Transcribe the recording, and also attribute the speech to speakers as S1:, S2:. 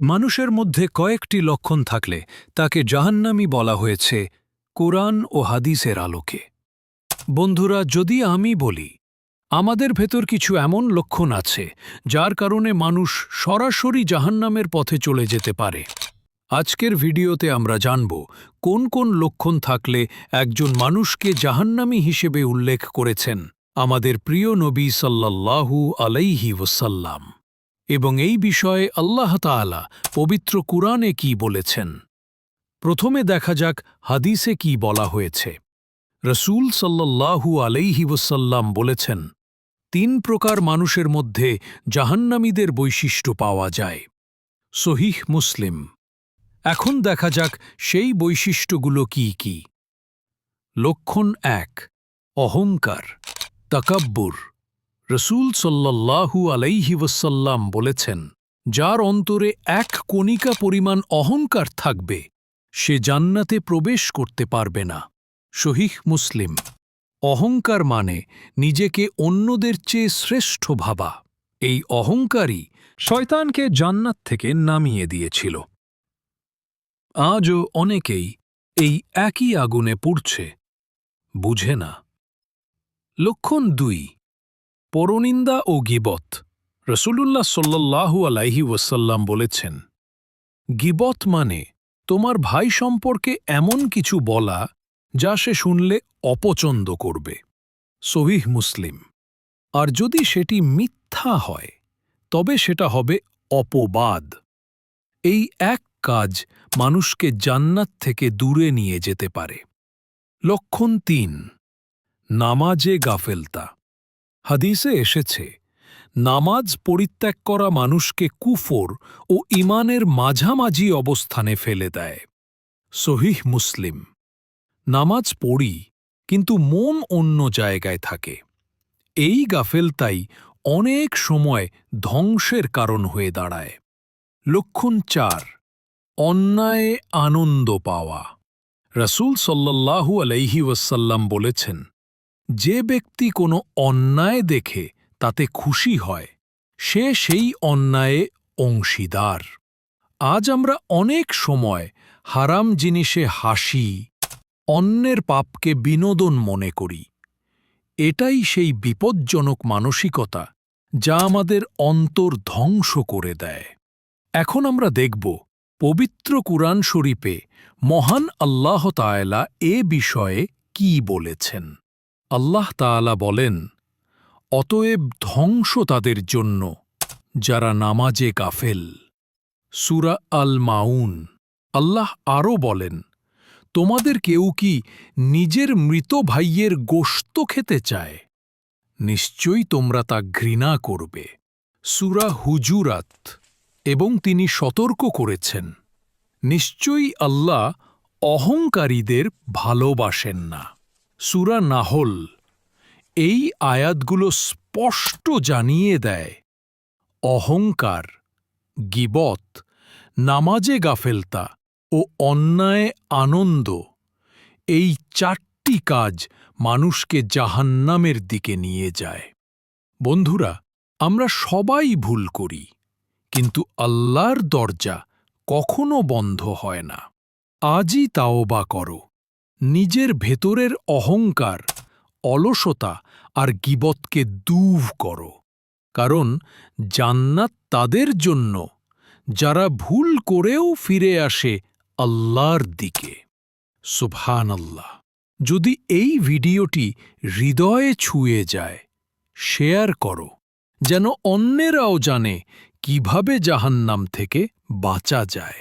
S1: মানুষের মধ্যে কয়েকটি লক্ষণ থাকলে তাকে জাহান্নামি বলা হয়েছে কোরআন ও হাদিসের আলোকে। বন্ধুরা, যদি আমি বলি, আমাদের ভেতর কিছু এমন লক্ষণ আছে যার কারণে মানুষ সরাসরি জাহান্নামের পথে চলে যেতে পারে। আজকের ভিডিওতে আমরা জানব, কোন কোন লক্ষণ থাকলে একজন মানুষকে জাহান্নামি হিসেবে উল্লেখ করেছেন আমাদের প্রিয় নবী সাল্লাল্লাহু আলাইহি ওসাল্লাম এবং এই বিষয়ে আল্লাহ তাআলা পবিত্র কুরআনে কি বলেছেন? প্রথমে দেখা যাক হাদিসে কি বলা হয়েছে। রসূল সাল্লাল্লাহু আলাইহি ওসাল্লাম বলেছেন, তিন প্রকার মানুষের মধ্যে জাহান্নামীদের বৈশিষ্ট্য পাওয়া যায়। সহিহ মুসলিম। এখন দেখা যাক সেই বৈশিষ্ট্যগুলো কি কি। লক্ষণ এক, অহংকার, তাকাব্বুর। রসূল সাল্লাল্লাহু আলাইহি ওয়াসাল্লাম বলেছেন, যার অন্তরে এক কণিকা পরিমাণ অহংকার থাকবে, সে জান্নাতে প্রবেশ করতে পারবে না। শহীহ মুসলিম, অহংকার মানে নিজেকে অন্যদের চেয়ে শ্রেষ্ঠ ভাবা। এই অহংকারই শয়তানকে জান্নাত থেকে নামিয়ে দিয়েছিল। আজও অনেকেই এই একই আগুনে পুড়ছে, বুঝে না। লক্ষণ দুই পরনিন্দা ও গিবত। রসুলুল্লাহ সাল্লাল্লাহু আলাইহি ওয়াসাল্লাম বলেছেন, গিবত মানে তোমার ভাই সম্পর্কে এমন কিছু বলা যা সে শুনলে অপছন্দ করবে। সহিহ মুসলিম। আর যদি সেটি মিথ্যা হয়, তবে সেটা হবে অপবাদ। এই এক কাজ মানুষকে জান্নাত থেকে দূরে নিয়ে যেতে পারে। লক্ষণ তিন, নামাজে গাফেলতা। হাদিসে এসেছে, নামাজ পরিত্যাগ করা মানুষকে কুফর ও ইমানের মাঝামাঝি অবস্থানে ফেলে দেয়। সহিহ মুসলিম, নামাজ পড়ি, কিন্তু মন অন্য জায়গায় থাকে। এই গাফেলতাই অনেক সময় ধ্বংসের কারণ হয়ে দাঁড়ায়। লক্ষণ চার, অন্যায়ে আনন্দ পাওয়া। রসুল সাল্লাল্লাহু আলাইহি ওয়াসাল্লাম বলেছেন যে ব্যক্তি কোনো অন্যায় দেখে তাতে খুশি হয়, সে সেই অন্যায়ে অংশীদার। আজ আমরা অনেক সময় হারাম জিনিসে হাসি, অন্যের পাপকে বিনোদন মনে করি। এটাই সেই বিপজ্জনক মানসিকতা যা আমাদের অন্তর ধ্বংস করে দেয়। এখন আমরা দেখব পবিত্র কুরআন শরীফে মহান আল্লাহ তায়লা এ বিষয়ে কি বলেছেন। আল্লাহ তাআলা বলেন, অতএব ধ্বংস তাদের জন্য, যারা নামাজে কাফেল সুরা আল মাউন আল্লাহ আরও বলেন, তোমাদের কেউ কি নিজের মৃত ভাইয়ের গোশত খেতে চায়? নিশ্চয়ই তোমরা তা ঘৃণা করবে। সুরা হুজুরাত। এবং তিনি সতর্ক করেছেন, নিশ্চয়ই আল্লাহ অহংকারীদের ভালোবাসেন না। সুরা নাহল। এই আয়াতগুলো স্পষ্ট জানিয়ে দেয়, অহংকার, গিবত, নামাজে গাফেলতা ও অন্যায় আনন্দ এই চারটি কাজ মানুষকে জাহান্নামের দিকে নিয়ে যায়। বন্ধুরা, আমরা সবাই ভুল করি, কিন্তু আল্লাহর দরজা কখনো বন্ধ হয় না। আজই তাও বা করো। নিজের ভেতরের অহংকার, অলসতা আর গিবতকে দুভ করো। কারণ জান্নাত তাদের জন্য, যারা ভুল করেও ফিরে আসে আল্লাহর দিকে। সুবহান আল্লাহ যদি এই ভিডিওটি হৃদয়ে ছুঁয়ে যায়, শেয়ার করো, যেন অন্যেরাও জানে কীভাবে জাহান্নাম থেকে বাঁচা যায়।